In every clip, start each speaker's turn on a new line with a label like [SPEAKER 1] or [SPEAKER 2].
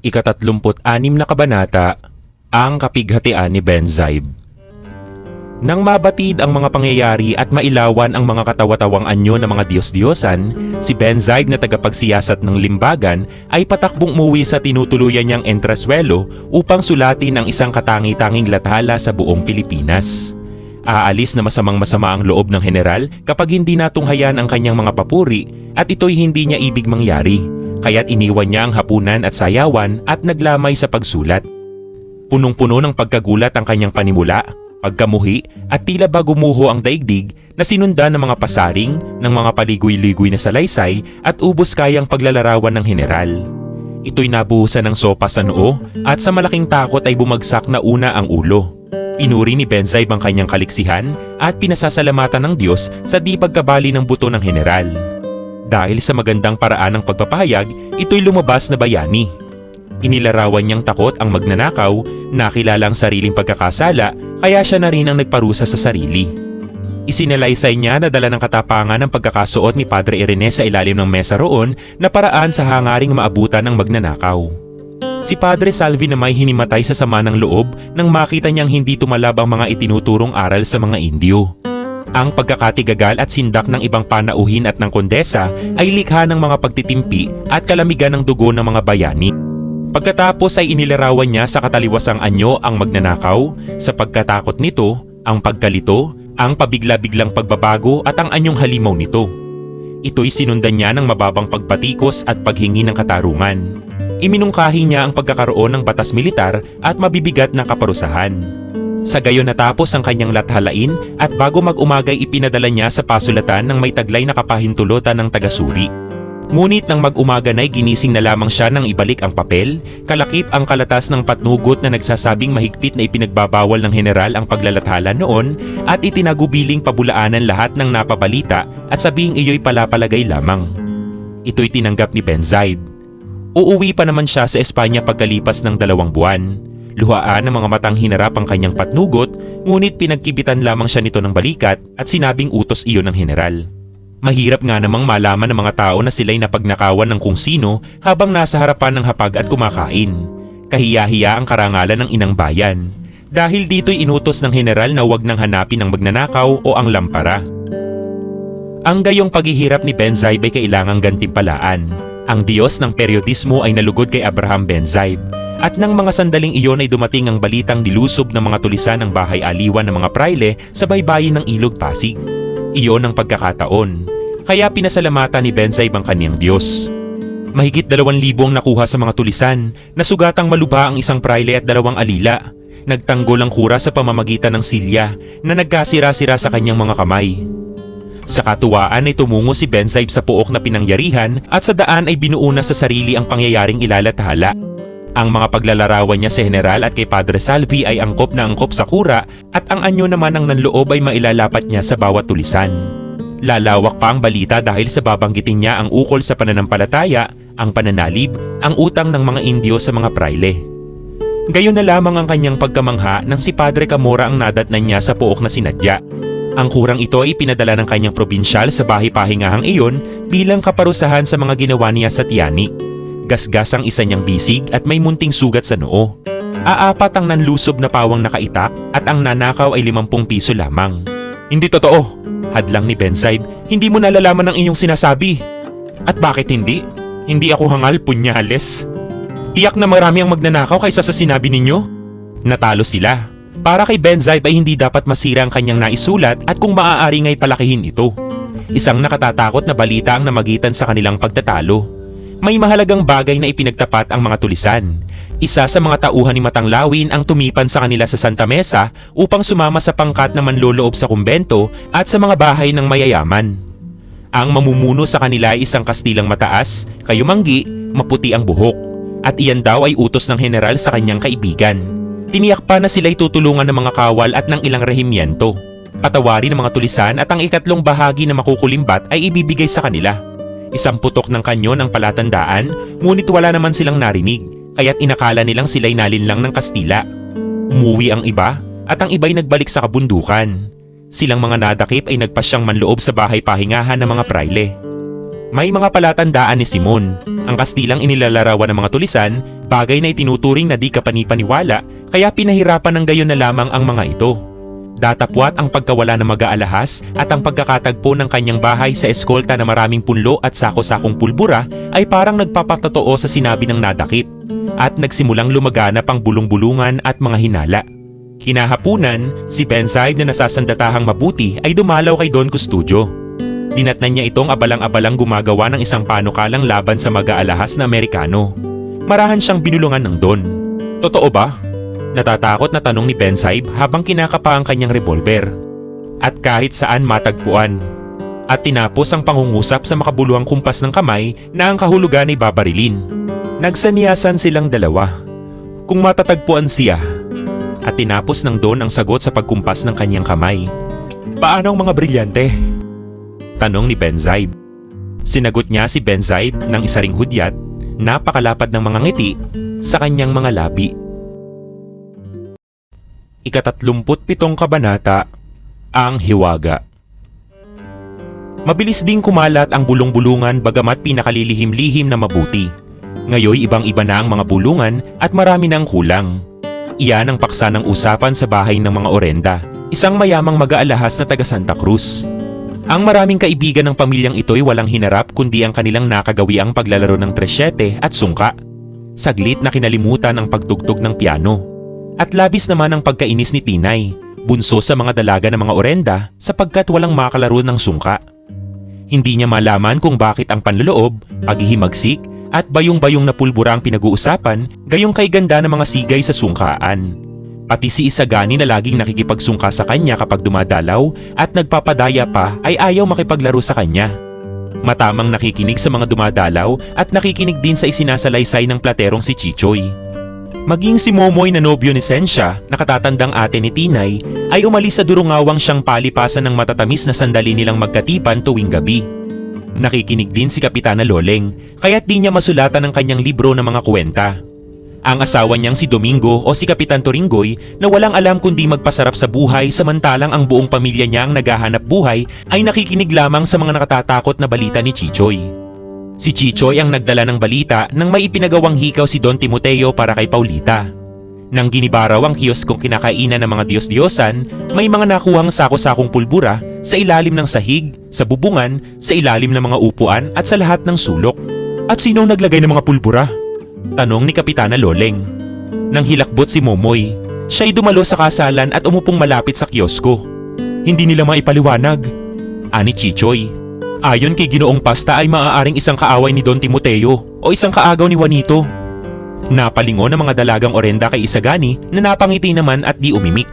[SPEAKER 1] Ikatatlumput-anim na kabanata, ang kapighatian ni Benzaib. Nang mabatid ang mga pangyayari at mailawan ang mga katawa-tawang anyo ng mga Diyos-Diyosan, si Benzaib na tagapagsiyasat ng limbagan ay patakbong umuwi sa tinutuluyan niyang entreswelo upang sulatin ang isang katangi-tanging lathala sa buong Pilipinas. Aalis na masamang masama ang loob ng general kapag hindi natunghayan ang kanyang mga papuri at ito'y hindi niya ibig mangyari, kaya't iniwan niya ang hapunan at sayawan at naglamay sa pagsulat. Punong-puno ng pagkagulat ang kanyang panimula, pagkamuhi at tila ba gumuho ang daigdig na sinundan ng mga pasaring, ng mga paligoy-ligoy na salaysay at ubos kayang paglalarawan ng general. Ito'y nabuhusan ng sopa sa noo at sa malaking takot ay bumagsak na una ang ulo. Pinuri ni Benzaib ang kanyang kaliksihan at pinasasalamatan ng Diyos sa di pagkabali ng buto ng general. Dahil sa magandang paraan ng pagpapahayag, ito'y lumabas na bayani. Inilarawan niyang takot ang magnanakaw, nakilala ang sariling pagkakasala, kaya siya na rin ang nagparusa sa sarili. Isinalaysay niya na dala ng katapangan ng pagkakasuot ni Padre Irene sa ilalim ng mesa roon na paraan sa hangaring maabutan ng magnanakaw. Si Padre Salvi na may hinimatay sa sama ng loob nang makita niyang hindi tumalab ang mga itinuturong aral sa mga Indio. Ang pagkakatigagal at sindak ng ibang panauhin at ng kondesa ay likha ng mga pagtitimpi at kalamigan ng dugo ng mga bayani. Pagkatapos ay inilarawan niya sa kataliwasang anyo ang magnanakaw, sa pagkatakot nito, ang pagkalito, ang pabigla-biglang pagbabago at ang anyong halimaw nito. Ito'y sinundan niya ng mababang pagpatikos at paghingi ng katarungan. Iminungkahi niya ang pagkakaroon ng batas militar at mabibigat na kaparusahan. Sa gayon natapos ang kanyang lathalain at bago mag-umagay ipinadala niya sa pasulatan ng may taglay na kapahintulutan ng tagasuri. Ngunit nang mag-umaga na'y ginising na lamang siya nang ibalik ang papel, kalakip ang kalatas ng patnugot na nagsasabing mahigpit na ipinagbabawal ng general ang paglalathala noon at itinagubiling pabulaanan lahat ng napabalita at sabing iyo'y palapalagay lamang. Ito'y tinanggap ni Benzaib. Uuwi pa naman siya sa Espanya pagkalipas ng dalawang buwan. Luhaan ng mga matang hinarap ang kanyang patnugot, ngunit pinagkibitan lamang siya nito ng balikat at sinabing utos iyon ng general. Mahirap nga namang malaman ng mga tao na sila'y napagnakawan ng kung sino habang nasa harapan ng hapag at kumakain. Kahiya-hiya ang karangalan ng inang bayan. Dahil dito'y inutos ng general na huwag nang hanapin ang magnanakaw o ang lampara. Ang gayong paghihirap ni Benzaib ay kailangang gantimpalaan. Ang Diyos ng periodismo ay nalugod kay Abraham Benzaib. At nang mga sandaling iyon ay dumating ang balitang nilusob ng mga tulisan ng bahay aliwan ng mga praile sa baybayin ng Ilog Pasig. Iyon ang pagkakataon. Kaya pinasalamatan ni Benzaib ang kaniyang Diyos. Mahigit dalawang libo ang nakuha sa mga tulisan, nasugatang maluba ang isang praile at dalawang alila. Nagtanggol ang kura sa pamamagitan ng silya na nagkasira-sira sa kanyang mga kamay. Sa katuwaan ay tumungo si Benzaib sa puok na pinangyarihan at sa daan ay binuuna sa sarili ang pangyayaring ilalathala. Ang mga paglalarawan niya sa general at kay Padre Salvi ay angkop na angkop sa kura at ang anyo naman ng nanloob ay mailalapat niya sa bawat tulisan. Lalawak pa ang balita dahil sa babanggitin niya ang ukol sa pananampalataya, ang pananalib, ang utang ng mga Indio sa mga praile. Gayon na lamang ang kanyang pagkamangha nang si Padre Camora ang nadatnan niya sa puok na sinadya. Ang kurang ito ay pinadala ng kanyang probinsyal sa bahay pahingahang iyon bilang kaparusahan sa mga ginawa niya sa Tiani. Gasgas ang isa niyang bisig at may munting sugat sa noo. Aapat ang nanlusob na pawang nakaitak at ang nanakaw ay 50 piso lamang. Hindi totoo, hadlang ni Benzaib, hindi mo nalalaman ang iyong sinasabi. At bakit hindi? Hindi ako hangal, punyales. Tiyak na marami ang magnanakaw kaysa sa sinabi ninyo. Natalo sila. Para kay Benzaib ay hindi dapat masira ang kanyang naisulat at kung maaari nga'y palakihin ito. Isang nakatatakot na balita ang namagitan sa kanilang pagtatalo. May mahalagang bagay na ipinagtapat ang mga tulisan. Isa sa mga tauhan ni Matanglawin ang tumipan sa kanila sa Santa Mesa upang sumama sa pangkat na manloloob sa kumbento at sa mga bahay ng mayayaman. Ang mamumuno sa kanila ay isang kastilang mataas, kayumanggi, maputi ang buhok. At iyan daw ay utos ng general sa kanyang kaibigan. Tiniyak pa na sila'y tutulungan ng mga kawal at ng ilang rehimyento. Patawarin ng mga tulisan at ang ikatlong bahagi na makukulimbat ay ibibigay sa kanila. Isang putok ng kanyon ang palatandaan, ngunit wala naman silang narinig, kaya't inakala nilang sila'y nalinlang ng Kastila. Umuwi ang iba, at ang iba'y nagbalik sa kabundukan. Silang mga nadakip ay nagpasyang manloob sa bahay pahingahan ng mga praile. May mga palatandaan ni Simon, ang Kastilang inilalarawan ng mga tulisan Bagay na itinuturing na di kapanipaniwala kaya pinahirapan ng gayon na lamang ang mga ito. Datapwat ang pagkawala ng mag-aalahas at ang pagkakatagpo ng kanyang bahay sa eskolta na maraming punlo at sako-sakong pulbura ay parang nagpapatotoo sa sinabi ng nadakip at nagsimulang lumaganap ang bulong-bulungan at mga hinala. Hinahapunan, si Benzaib na nasasandatahang mabuti ay dumalaw kay Don Custodio. Dinatnan niya itong abalang-abalang gumagawa ng isang panukalang laban sa mag-aalahas na Amerikano. Marahan siyang binulungan ng Don. Totoo ba? Natatakot na tanong ni Benzaib habang kinakapa ang kanyang revolver. At kahit saan matagpuan. At tinapos ang pangungusap sa makabuluhang kumpas ng kamay na ang kahulugan ay babarilin. Nagsaniyasan silang dalawa. Kung matatagpuan siya. At tinapos ng Don ang sagot sa pagkumpas ng kanyang kamay. Paano ang mga brilyante? Tanong ni Benzaib. Sinagot niya si Benzaib ng isa ring hudyat, napakalapad ng mga ngiti sa kanyang mga labi. Ikatatlumput pitong kabanata, Ang Hiwaga Mabilis ding kumalat ang bulong-bulungan bagamat pinakalilihim-lihim na mabuti. Ngayoy ibang-iba na ang mga bulungan at marami nang kulang. Iyan ang paksa ng usapan sa bahay ng mga orenda, isang mayamang mag-aalahas na taga Santa Cruz. Ang maraming kaibigan ng pamilyang ito'y walang hinarap kundi ang kanilang nakagawi ang paglalaro ng tresyete at sungka. Saglit na kinalimutan ang pagtugtog ng piano. At labis naman ang pagkainis ni Tinay, bunso sa mga dalaga ng mga orenda sapagkat walang makalaro ng sungka. Hindi niya malaman kung bakit ang panloloob, paghihimagsik, at bayong-bayong na pulbura ang pinag-uusapan gayong kay ganda ng mga sigay sa sungkaan. Pati si Isagani na laging nakikipagsungka sa kanya kapag dumadalaw at nagpapadaya pa ay ayaw makipaglaro sa kanya. Matamang nakikinig sa mga dumadalaw at nakikinig din sa isinasalaysay ng platerong si Chichoy. Maging si Momoy na nobyo ni Sensya, nakatatandang ate ni Tinay, ay umalis sa durungawang siyang palipasan ng matatamis na sandali nilang magkatipan tuwing gabi. Nakikinig din si Kapitana Loleng, kaya't di niya masulatan ang kanyang libro ng mga kwenta. Ang asawa niyang si Domingo o si Kapitan Toringoy na walang alam kundi magpasarap sa buhay samantalang ang buong pamilya niya ang naghahanap buhay ay nakikinig lamang sa mga nakatatakot na balita ni Chichoy. Si Chichoy ang nagdala ng balita nang may ipinagawang hikaw si Don Timoteo para kay Paulita. Nang ginibaraw ang kioskong kinakainan ng mga Diyos-Diyosan, may mga nakuhang sako-sakong pulbura sa ilalim ng sahig, sa bubungan, sa ilalim ng mga upuan at sa lahat ng sulok. At sino naglagay ng mga pulbura? Tanong ni Kapitana Loleng. Nang hilakbot si Momoy, siya'y dumalo sa kasalan at umupong malapit sa kiosko. Hindi nila maipaliwanag. Ani Chichoy. Ayon kay Ginoong Pasta ay maaaring isang kaaway ni Don Timoteo o isang kaagaw ni Juanito. Napalingon ang mga dalagang orenda kay Isagani na napangiti naman at di umimik.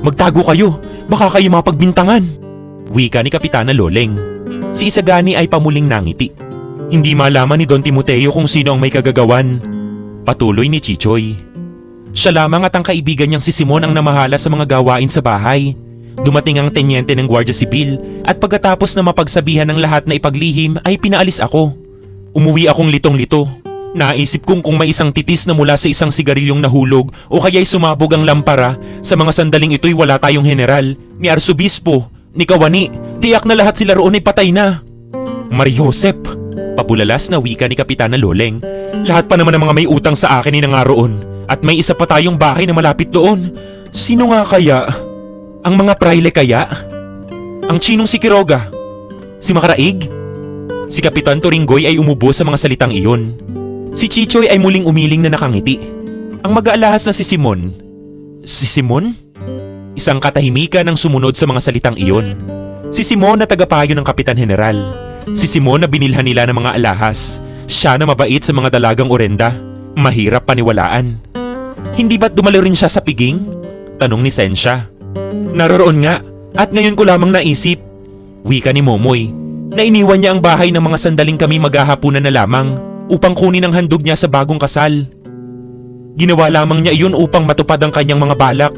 [SPEAKER 1] Magtago kayo, baka kayo mapagbintangan. Wika ni Kapitana Loleng. Si Isagani ay pamuling nangiti. Hindi malaman ni Don Timoteo kung sino ang may kagagawan. Patuloy ni Chichoy. Siya lamang at ang kaibigan niyang si Simon ang namahala sa mga gawain sa bahay. Dumating ang tenyente ng Guardia Sibil at pagkatapos na mapagsabihan ng lahat na ipaglihim ay pinaalis ako. Umuwi akong litong-lito. Naisip kong kung may isang titis na mula sa isang sigarilyong nahulog o kaya'y sumabog ang lampara, sa mga sandaling ito'y wala tayong general, ni Arsobispo, ni Kawani, tiyak na lahat sila roon ay patay na. Mari Josep, Pabulalas na wika ni Kapitana Loleng. Lahat pa naman ng mga may utang sa akin ay nangaroon. At may isa pa tayong bahay na malapit doon. Sino nga kaya? Ang mga praile kaya? Ang chinong si Kiroga? Si Makaraig? Si Kapitan Toringoy ay umubo sa mga salitang iyon. Si Chichoy ay muling umiling na nakangiti. Ang mag-aalahas na si Simon. Si Simon? Isang katahimikan ang sumunod sa mga salitang iyon. Si Simon na tagapayo ng Kapitan General. Si Simon na binilhan nila ng mga alahas. Siya na mabait sa mga dalagang orenda. Mahirap paniwalaan. Hindi ba't dumalo rin siya sa piging? Tanong ni Sensya. Naroroon nga at ngayon ko lamang naisip. Wika ni Momoy na iniwan niya ang bahay ng mga sandaling kami maghahapunan na lamang upang kunin ang handog niya sa bagong kasal. Ginawa lamang niya iyon upang matupad ang kanyang mga balak.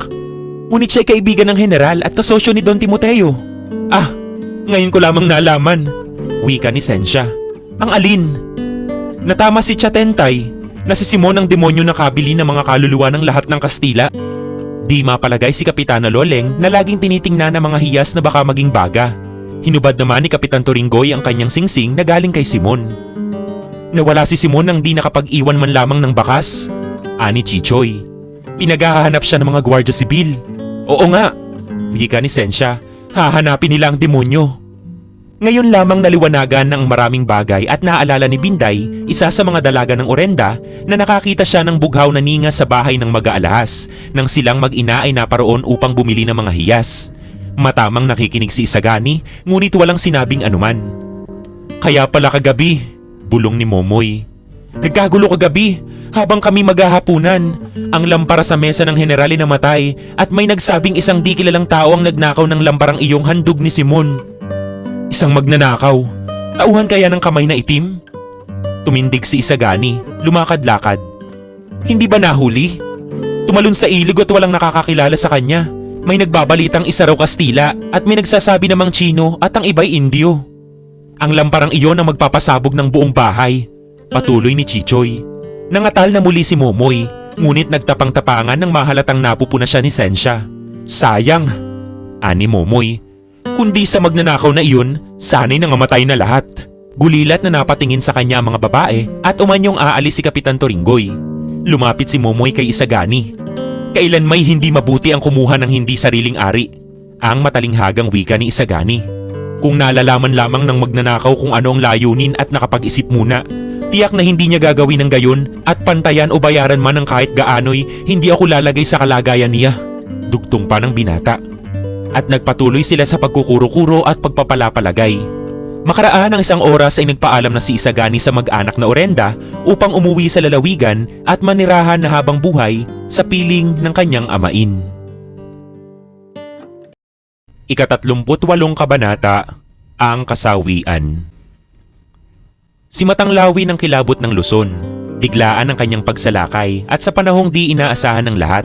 [SPEAKER 1] Ngunit siya'y kaibigan ng general at kasosyo ni Don Timoteo. Ah, ngayon ko lamang nalaman. Wika ni Sensya. Ang alin? Natama si Chatentay na si Simon ang demonyo na kabili ng mga kaluluwa ng lahat ng Kastila. Di mapalagay si Kapitana Loleng na laging tinitingnan ng mga hiyas na baka maging baga. Hinubad naman ni Kapitan Toringoy ang kanyang singsing na galing kay Simon. Nawala si Simon nang di nakapag-iwan man lamang ng bakas. Ani Chichoy. Pinaghahanap siya ng mga gwardya sibil. Oo nga. Wika ni Sensya. Hahanapin nila ang demonyo. Ngayon lamang naliwanagan ng maraming bagay at naalala ni Binday, isa sa mga dalaga ng Orenda, na nakakita siya ng bughaw na ninga sa bahay ng mag-aalahas nang silang mag-ina ay naparoon upang bumili ng mga hiyas. Matamang nakikinig si Isagani, ngunit walang sinabing anuman. Kaya pala kagabi, bulong ni Momoy. Nagkagulo kagabi habang kami maghahapunan. Ang lampara sa mesa ng general ay namatay at may nagsabing isang di kilalang tao ang nagnakaw ng lamparang iyong handog ni Simon. Isang magnanakaw. Tauhan kaya ng kamay na itim? Tumindig si Isagani, lumakad-lakad. Hindi ba nahuli? Tumalon sa ilig at walang nakakakilala sa kanya. May nagbabalitang isa raw Kastila at may nagsasabi namang Chino at ang iba'y Indio. Ang lamparang iyon ang magpapasabog ng buong bahay. Patuloy ni Chichoy. Nangatal na muli si Momoy, ngunit nagtapang-tapangan ng mahalatang napupuna siya ni Sensya. Sayang, ani Momoy. Kundi sa magnanakaw na iyon, sana'y nangamatay na lahat. Gulilat na napatingin sa kanya ang mga babae at umanyong aalis si Kapitan Toringoy. Lumapit si Momoy kay Isagani. Kailan may hindi mabuti ang kumuha ng hindi sariling ari. Ang matalinghagang wika ni Isagani. Kung nalalaman lamang ng magnanakaw kung ano ang layunin at nakapag-isip muna, tiyak na hindi niya gagawin ng gayon at pantayan o bayaran man ng kahit gaano'y hindi ako lalagay sa kalagayan niya. Dugtong pa ng binata. At nagpatuloy sila sa pagkukuro-kuro at pagpapalapalagay. Makaraan ng isang oras ay nagpaalam na si Isagani sa mag-anak na Orenda upang umuwi sa lalawigan at manirahan na habang buhay sa piling ng kanyang amain. Ikatatlumput walong kabanata, ang kasawian. Si Matanglawi ng kilabot ng Luzon, biglaan ang kanyang pagsalakay at sa panahong di inaasahan ng lahat.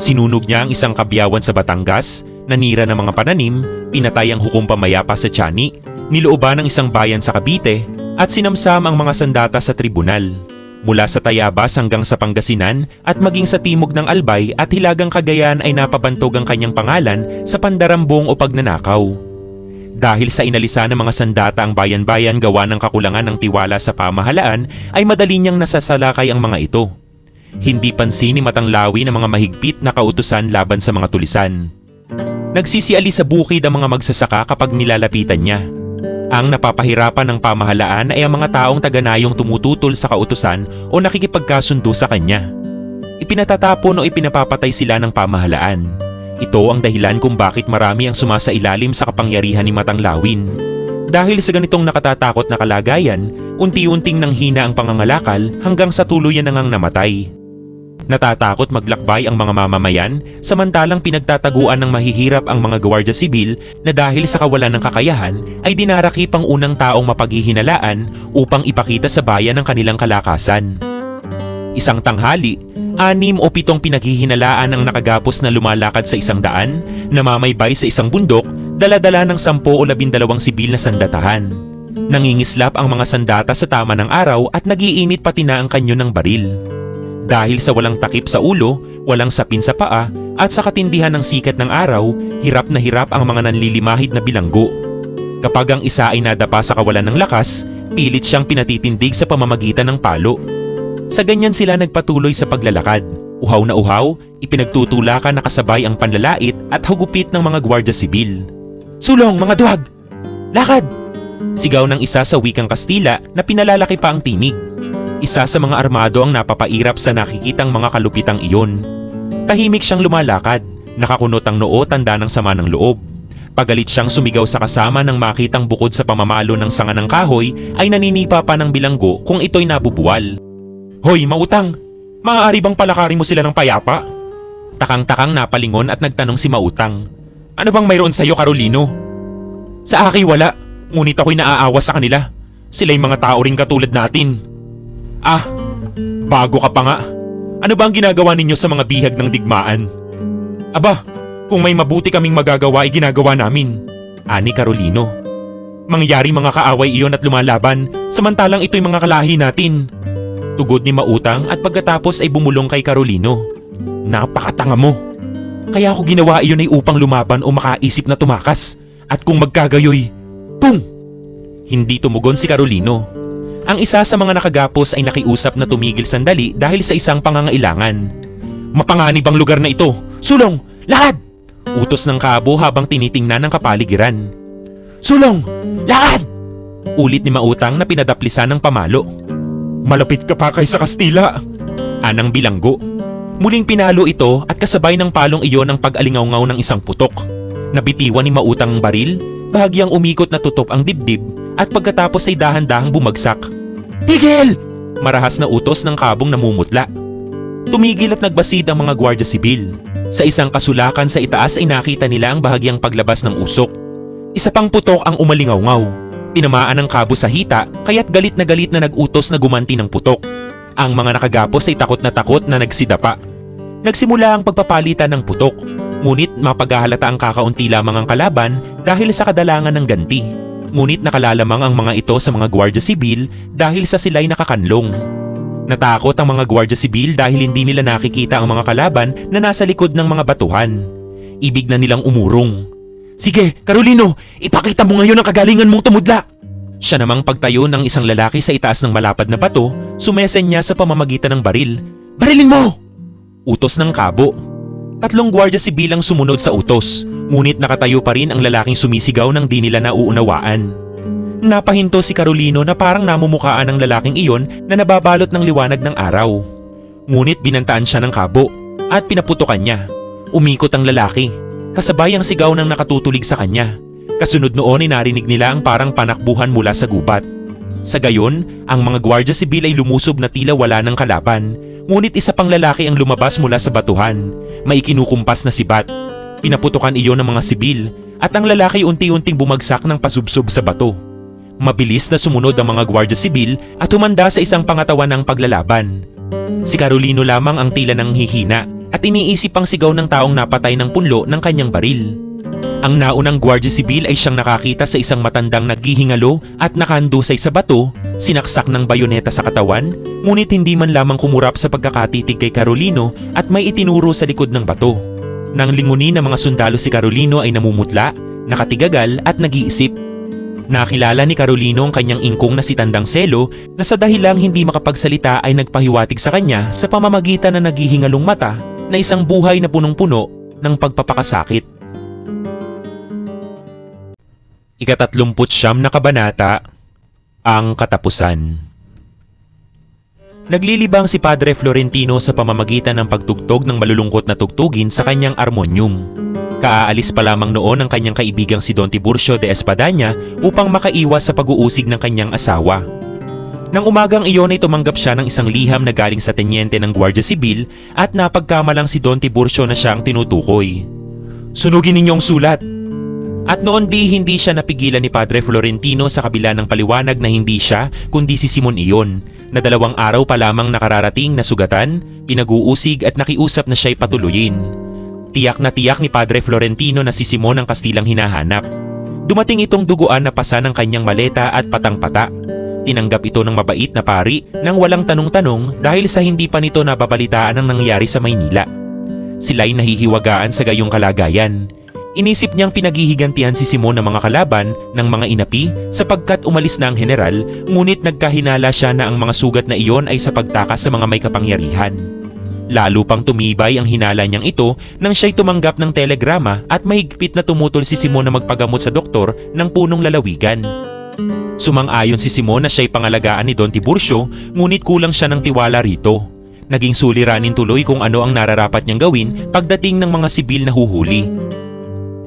[SPEAKER 1] Sinunog niya ang isang kabyawan sa Batangas, nanira ng mga pananim, pinatay ang hukom pamayapa sa Tiani, nilooban ng isang bayan sa Cavite, at sinamsam ang mga sandata sa tribunal. Mula sa Tayabas hanggang sa Pangasinan at maging sa timog ng Albay at Hilagang Cagayan ay napabantog ang kanyang pangalan sa pandarambong o pagnanakaw. Dahil sa inalisa ng mga sandata ang bayan-bayan gawa ng kakulangan ng tiwala sa pamahalaan ay madali niyang nasasalakay ang mga ito. Hindi pansin ni Matanglawi ng mga mahigpit na kautusan laban sa mga tulisan. Nagsisiali sa bukid ang mga magsasaka kapag nilalapitan niya. Ang napapahirapan ng pamahalaan ay ang mga taong taganayong tumututol sa kautusan o nakikipagkasundo sa kanya. Ipinatatapon o ipinapapatay sila ng pamahalaan. Ito ang dahilan kung bakit marami ang sumasailalim sa kapangyarihan ni Matanglawin. Dahil sa ganitong nakatatakot na kalagayan, unti-unting nanghina ang pangangalakal hanggang sa tuluyan na ngang namatay. Natatakot maglakbay ang mga mamamayan samantalang pinagtataguan ng mahihirap ang mga gwardiya sibil na dahil sa kawalan ng kakayahan ay dinarakip ang unang taong mapaghihinalaan upang ipakita sa bayan ang kanilang kalakasan. Isang tanghali, anim o pitong pinaghihinalaan ang nakagapos na lumalakad sa isang daan, namamaybay sa isang bundok, daladala ng sampo o labindalawang sibil na sandatahan. Nangingislap ang mga sandata sa tama ng araw at nagiinit pati na ang kanyo ng baril. Dahil sa walang takip sa ulo, walang sapin sa paa, at sa katindihan ng sikat ng araw, hirap na hirap ang mga nanlilimahid na bilanggo. Kapag ang isa ay nadapa sa kawalan ng lakas, pilit siyang pinatitindig sa pamamagitan ng palo. Sa ganyan sila nagpatuloy sa paglalakad. Uhaw na uhaw, ipinagtutulakan na kasabay ang panlalait at hugupit ng mga gwardya sibil. Sulong, mga duwag! Lakad! Sigaw ng isa sa wikang Kastila na pinalalaki pa ang tinig. Isa sa mga armado ang napapairap sa nakikitang mga kalupitang iyon. Tahimik siyang lumalakad, nakakunot ang noo tanda ng sama ng loob. Pagalit siyang sumigaw sa kasama nang makitang bukod sa pamamalo ng sanga ng kahoy ay naninipa pa ng bilanggo kung ito'y nabubuwal. Hoy, mautang! Maaari bang palakarin mo sila ng payapa? Takang-takang napalingon at nagtanong si Mautang. Ano bang mayroon sa'yo, Carolino? Sa aki wala, ngunit ako'y naaawa sa kanila. Sila'y mga tao rin katulad natin. Ah, bago ka pa nga. Ano ba ang ginagawa ninyo sa mga bihag ng digmaan? Aba, kung may mabuti kaming magagawa ay ginagawa namin. Ani Carolino. Mangyari mga kaaway iyon at lumalaban, samantalang ito'y mga kalahi natin. Tugod ni Mautang at pagkatapos ay bumulong kay Carolino. Napakatanga mo. Kaya ako ginawa iyon ay upang lumaban o makaisip na tumakas. At kung magkagayoy, pung! Hindi tumugon si Carolino. Ang isa sa mga nakagapos ay nakiusap na tumigil sandali dahil sa isang pangangailangan. Mapanganib ang lugar na ito! Sulong! Lakad! Utos ng kabo habang tinitingnan ng kapaligiran. Sulong! Lakad! Ulit ni Mautang na pinadaplisan ng pamalo. Malapit ka pa kay sa Kastila! Anang bilanggo. Muling pinalo ito at kasabay ng palong iyon ang pag-alingaw ng isang putok. Nabitiwan ni Mautang ang baril, bahagyang umikot na tutop ang dibdib at pagkatapos ay dahan-dahang bumagsak. Tigil! Marahas na utos ng kabong namumutla. Tumigil at nagbasid ang mga gwardya sibil. Sa isang kasulakan sa itaas ay nakita nila ang bahagyang paglabas ng usok. Isa pang putok ang umalingaw-ngaw. Tinamaan ng kabo sa hita kaya't galit na galit na nag-utos na gumanti ng putok. Ang mga nakagapos ay takot na takot na nagsidapa. Nagsimula ang pagpapalitan ng putok, ngunit mapaghahalata ang kakaunti lamang ang kalaban dahil sa kadalangan ng ganti. Ngunit nakalalamang ang mga ito sa mga gwardya sibil dahil sa sila'y nakakanlong. Natakot ang mga gwardya sibil dahil hindi nila nakikita ang mga kalaban na nasa likod ng mga batuhan. Ibig na nilang umurong. Sige, Carolino, ipakita mo ngayon ang kagalingan mong tumudla! Siya namang pagtayo ng isang lalaki sa itaas ng malapad na bato, sumesen niya sa pamamagitan ng baril. Barilin mo! Utos ng kabo. Tatlong gwardya sibil ang sumunod sa utos, ngunit nakatayo pa rin ang lalaking sumisigaw ng di nila nauunawaan. Napahinto si Carolino na parang namumukaan ng lalaking iyon na nababalot ng liwanag ng araw. Ngunit binantaan siya ng kabo at pinaputokan niya. Umikot ang lalaki, kasabay ang sigaw ng nakatutulig sa kanya. Kasunod noon ay narinig nila ang parang panakbuhan mula sa gubat. Sa gayon, ang mga gwardya sibil ay lumusob na tila wala ng kalaban, ngunit isa pang lalaki ang lumabas mula sa batuhan. May ikinukumpas na sibat. Pinaputukan iyon ng mga sibil at ang lalaki unti-unting bumagsak ng pasubsob sa bato. Mabilis na sumunod ang mga gwardya sibil at humanda sa isang pangatawan ng paglalaban. Si Carolino lamang ang tila ng hihina at iniisip ang sigaw ng taong napatay ng punlo ng kanyang baril. Ang naunang gwardya sibil ay siyang nakakita sa isang matandang naghihingalo at nakandusay sa bato, sinaksak ng bayoneta sa katawan, ngunit hindi man lamang kumurap sa pagkakatitig kay Carolino at may itinuro sa likod ng bato. Nang lingunin ng mga sundalo si Carolino ay namumutla, nakatigagal at nag-iisip. Nakilala ni Carolino ang kanyang ingkong na si Tandang Selo na sa dahilang hindi makapagsalita ay nagpahiwatig sa kanya sa pamamagitan ng naghihingalong mata na isang buhay na punong-puno ng pagpapakasakit. Ikatatlumput siyam na kabanata, ang katapusan. Naglilibang si Padre Florentino sa pamamagitan ng pagtugtog ng malulungkot na tugtugin sa kanyang armonyum. Kaaalis pa lamang noon ang kanyang kaibigang si Don Tiburcio de Espadanya upang makaiwas sa pag-uusig ng kanyang asawa. Nang umagang iyon ay tumanggap siya ng isang liham na galing sa tenyente ng Guardia Sibil at napagkamalang si Don Tiburcio na siya ang tinutukoy. Sunugin ninyong sulat! At noon di hindi siya napigilan ni Padre Florentino sa kabila ng paliwanag na hindi siya kundi si Simon iyon na dalawang araw pa lamang nakararating na sugatan, pinag-uusig at nakiusap na siya'y patuloyin. Tiyak na tiyak ni Padre Florentino na si Simon ang Kastilang hinahanap. Dumating itong duguan na pasa ng kanyang maleta at patang-pata. Tinanggap ito ng mabait na pari nang walang tanong-tanong dahil sa hindi pa nito nababalitaan ang nangyari sa Maynila. Sila'y nahihiwagaan sa gayong kalagayan. Inisip niyang pinaghihigantihan si Simon ng mga kalaban ng mga inapi sapagkat umalis na ang general ngunit nagkahinala siya na ang mga sugat na iyon ay sa pagtakas sa mga may kapangyarihan. Lalo pang tumibay ang hinala niyang ito nang siya'y tumanggap ng telegrama at mahigpit na tumutol si Simon na magpagamot sa doktor ng punong lalawigan. Sumang-ayon si Simon na siya'y pangalagaan ni Don Tiburcio ngunit kulang siya ng tiwala rito. Naging suliranin tuloy kung ano ang nararapat niyang gawin pagdating ng mga sibil na huhuli.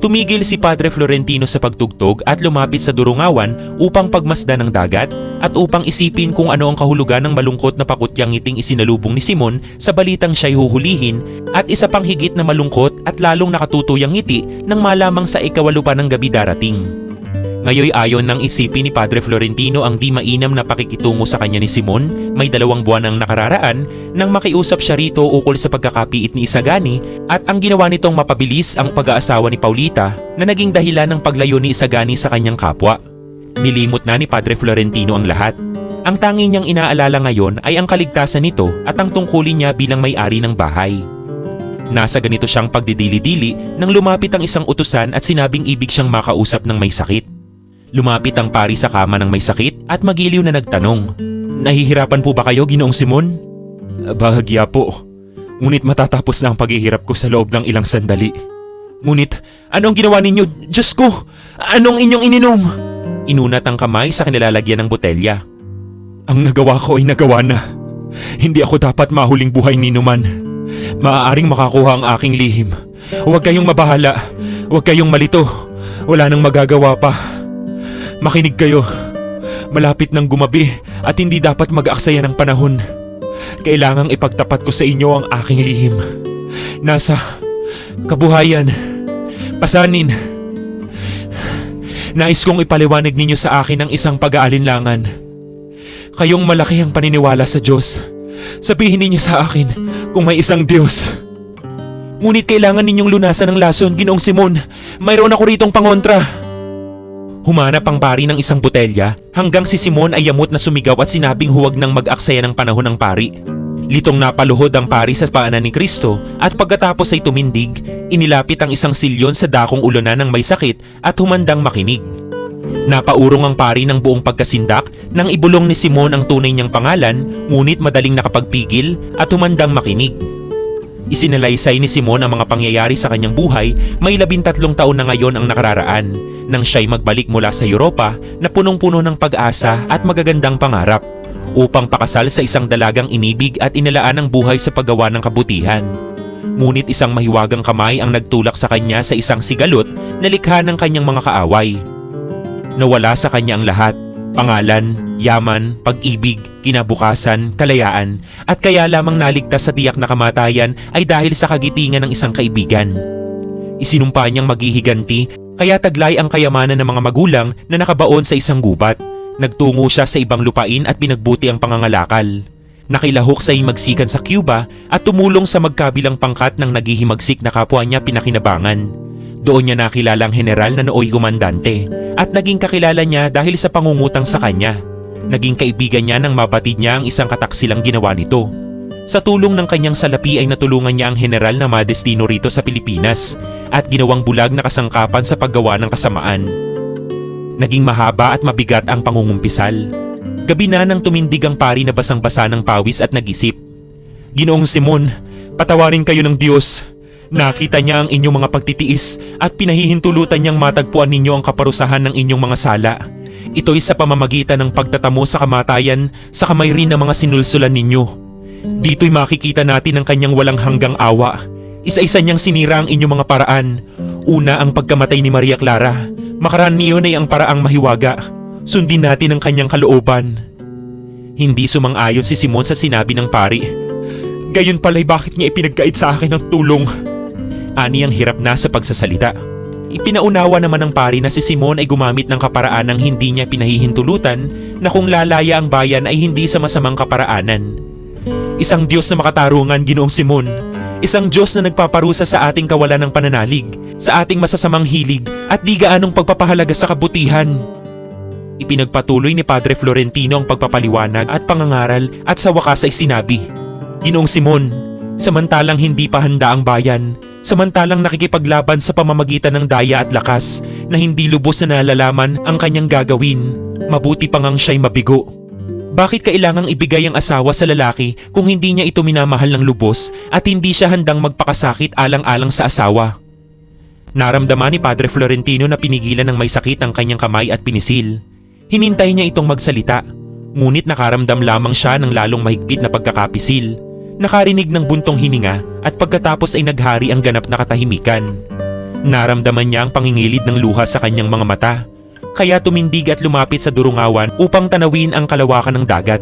[SPEAKER 1] Tumigil si Padre Florentino sa pagtugtog at lumapit sa Durungawan upang pagmasdan ng dagat at upang isipin kung ano ang kahulugan ng malungkot na pakutyang ngiting isinalubong ni Simon sa balitang siya'y huhulihin at isa pang higit na malungkot at lalong nakatutuyang ngiti nang malamang sa ikawalo pa ng gabi darating. Ngayoy ayon ng isipin ni Padre Florentino ang di mainam na pakikitungo sa kanya ni Simon, may dalawang buwan ang nakararaan nang makiusap siya rito ukol sa pagkakapiit ni Isagani at ang ginawa nitong mapabilis ang pag-aasawa ni Paulita na naging dahilan ng paglayo ni Isagani sa kanyang kapwa. Nilimot na ni Padre Florentino ang lahat. Ang tangi niyang inaalala ngayon ay ang kaligtasan nito at ang tungkulin niya bilang may-ari ng bahay. Nasa ganito siyang pagdidili-dili nang lumapit ang isang utusan at sinabing ibig siyang makausap ng may sakit. Lumapit ang pari sa kama ng may sakit at magiliw na nagtanong. Nahihirapan po ba kayo, Ginoong Simon? Bahagya po. Ngunit matatapos na ang paghihirap ko sa loob ng ilang sandali. Ngunit, anong ginawa ninyo? Diyos ko! Anong inyong ininom? Inunat ang kamay sa kanilalagyan ng botelya. Ang nagawa ko ay nagawa na. Hindi ako dapat mahuling buhay ni Numan. Maaaring makakuha ang aking lihim. Huwag kayong mabahala. Huwag kayong malito. Wala nang magagawa pa. Makinig kayo. Malapit nang gumabi at hindi dapat mag-aksaya ng panahon. Kailangang ipagtapat ko sa inyo ang aking lihim. Nasa kabuhayan, pasanin. Nais kong ipaliwanag ninyo sa akin ang isang pag-aalinlangan. Kayong malaki ang paniniwala sa Diyos. Sabihin ninyo sa akin kung may isang Diyos. Ngunit kailangan ninyong lunasan ng lason, Ginoong Simon. Mayroon ako ritong pangontra. Humanap ang pari ng isang botelya hanggang si Simon ay yamot na sumigaw at sinabing huwag nang mag-aksaya ng panahon ng pari. Litong napaluhod ang pari sa paanan ni Kristo at pagkatapos ay tumindig, inilapit ang isang silyon sa dakong ulunan ng may sakit at humandang makinig. Napaurong ang pari ng buong pagkasindak nang ibulong ni Simon ang tunay niyang pangalan ngunit madaling nakapagpigil at humandang makinig. Isinalaysay ni Simon ang mga pangyayari sa kanyang buhay may labintatlong taon na ngayon ang nakararaan nang siya'y magbalik mula sa Europa na punong-puno ng pag-asa at magagandang pangarap upang pakasal sa isang dalagang inibig at inalaan ang buhay sa paggawa ng kabutihan. Ngunit isang mahiwagang kamay ang nagtulak sa kanya sa isang sigalot na likha ng kanyang mga kaaway. Nawala sa kanya ang lahat, pangalan, yaman, pag-ibig, kinabukasan, kalayaan, at kaya lamang naligtas sa tiyak na kamatayan ay dahil sa kagitingan ng isang kaibigan. Isinumpa niyang maghihiganti kaya taglay ang kayamanan ng mga magulang na nakabaon sa isang gubat. Nagtungo siya sa ibang lupain at pinagbuti ang pangangalakal. Nakilahok sa magsikan sa Cuba at tumulong sa magkabilang pangkat ng naghihimagsik na kapwa niya pinakinabangan. Doon niya nakilala ang general na nooy gumandante at naging kakilala niya dahil sa pangungutang sa kanya. Naging kaibigan niya nang mabatid niya ang isang kataksilang ginawa nito. Sa tulong ng kanyang salapi ay natulungan niya ang general na madestino rito sa Pilipinas at ginawang bulag na kasangkapan sa paggawa ng kasamaan. Naging mahaba at mabigat ang pangungumpisal. Gabi na nang tumindig ang pari na basang-basa ng pawis at nag-isip. Ginoong Simon, patawarin kayo ng Diyos. Nakita niya ang inyong mga pagtitiis at pinahihintulutan niyang matagpuan ninyo ang kaparusahan ng inyong mga sala. Ito'y sa pamamagitan ng pagtatamo sa kamatayan sa kamay rin ng mga sinulsulan ninyo. Dito'y makikita natin ang kanyang walang hanggang awa. Isa-isa niyang sinira ang inyong mga paraan. Una ang pagkamatay ni Maria Clara. Makaraan niyon ay ang paraang mahiwaga. Sundin natin ang kanyang kalooban. Hindi sumang-ayon si Simon sa sinabi ng pari. Gayon pala'y bakit niya ipinagkait sa akin ng tulong? Ani ang hirap na sa pagsasalita. Ipinaunawa naman ng pari na si Simon ay gumamit ng kaparaan ng hindi niya pinahihintulutan na kung lalaya ang bayan ay hindi sa masamang kaparaanan. Isang Diyos na makatarungan, Ginoong Simon. Isang Diyos na nagpaparusa sa ating kawalan ng pananalig, sa ating masasamang hilig at di gaanong pagpapahalaga sa kabutihan. Ipinagpatuloy ni Padre Florentino ang pagpapaliwanag at pangangaral at sa wakas ay sinabi, Ginoong Simon, samantalang hindi pa handa ang bayan, samantalang nakikipaglaban sa pamamagitan ng daya at lakas na hindi lubos na nalalaman ang kanyang gagawin, mabuti pa ngang siya'y mabigo. Bakit kailangang ibigay ang asawa sa lalaki kung hindi niya ito minamahal ng lubos at hindi siya handang magpakasakit alang-alang sa asawa? Naramdaman ni Padre Florentino na pinigilan ng may sakit ang kanyang kamay at pinisil. Hinintay niya itong magsalita, ngunit nakaramdam lamang siya ng lalong mahigpit na pagkakapisil. Nakarinig ng buntong hininga at pagkatapos ay naghari ang ganap na katahimikan. Naramdaman niya ang pangingilid ng luha sa kanyang mga mata, kaya tumindig at lumapit sa durungawan upang tanawin ang kalawakan ng dagat.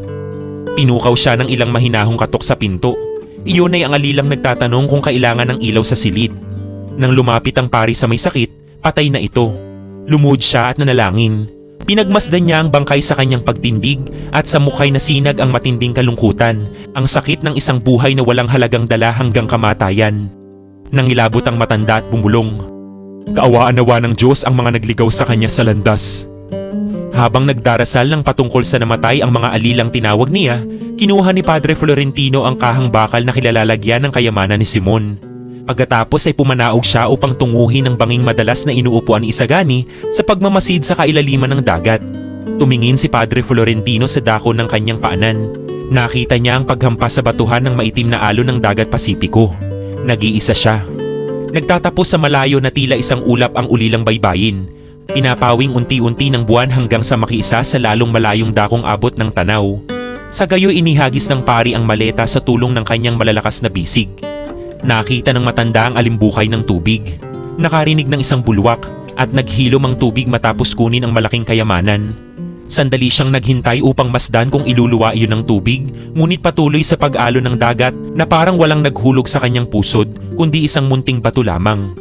[SPEAKER 1] Pinukaw siya ng ilang mahinahong katok sa pinto. Iyon ay ang alilang nagtatanong kung kailangan ng ilaw sa silid. Nang lumapit ang pari sa may sakit, patay na ito. Lumuhod siya at nanalangin. Pinagmasdan niya ang bangkay sa kanyang pagtindig at sa mukhay na sinag ang matinding kalungkutan, ang sakit ng isang buhay na walang halagang dala hanggang kamatayan. Nang ilabot ang matanda at bumulong, kaawaan nawa ng Diyos ang mga nagligaw sa kanya sa landas. Habang nagdarasal ng patungkol sa namatay ang mga alilang tinawag niya, kinuha ni Padre Florentino ang kahang bakal na kilalalagyan ng kayamanan ni Simon. Pagkatapos ay pumanaog siya upang tunguhin ang banging madalas na inuupuan ni Isagani sa pagmamasid sa kailaliman ng dagat. Tumingin si Padre Florentino sa dako ng kanyang paanan. Nakita niya ang paghampas sa batuhan ng maitim na alon ng dagat Pasipiko. Nag-iisa siya. Nagtatapos sa malayo na tila isang ulap ang ulilang baybayin. Pinapawing unti-unti ng buwan hanggang sa makiisa sa lalong malayong dakong abot ng tanaw. Sa gayo inihagis ng pari ang maleta sa tulong ng kanyang malalakas na bisig. Nakita ng matanda ang alimbukay ng tubig. Nakarinig ng isang bulwak at naghilom ang tubig matapos kunin ang malaking kayamanan. Sandali siyang naghintay upang masdan kung iluluwa iyon ng tubig, ngunit patuloy sa pag-alo ng dagat na parang walang naghulog sa kanyang pusod, kundi isang munting bato lamang.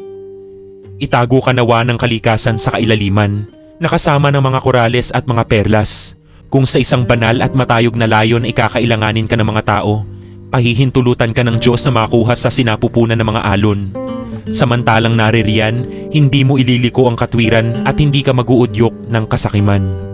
[SPEAKER 1] Itago ka nawa ng kalikasan sa kailaliman, nakasama ng mga korales at mga perlas. Kung sa isang banal at matayog na layon ay kakailanganin ka ng mga tao, pahihintulutan ka ng Diyos na makuha sa sinapupunan ng mga alon. Samantalang naririyan, hindi mo ililiko ang katwiran at hindi ka maguudyok ng kasakiman.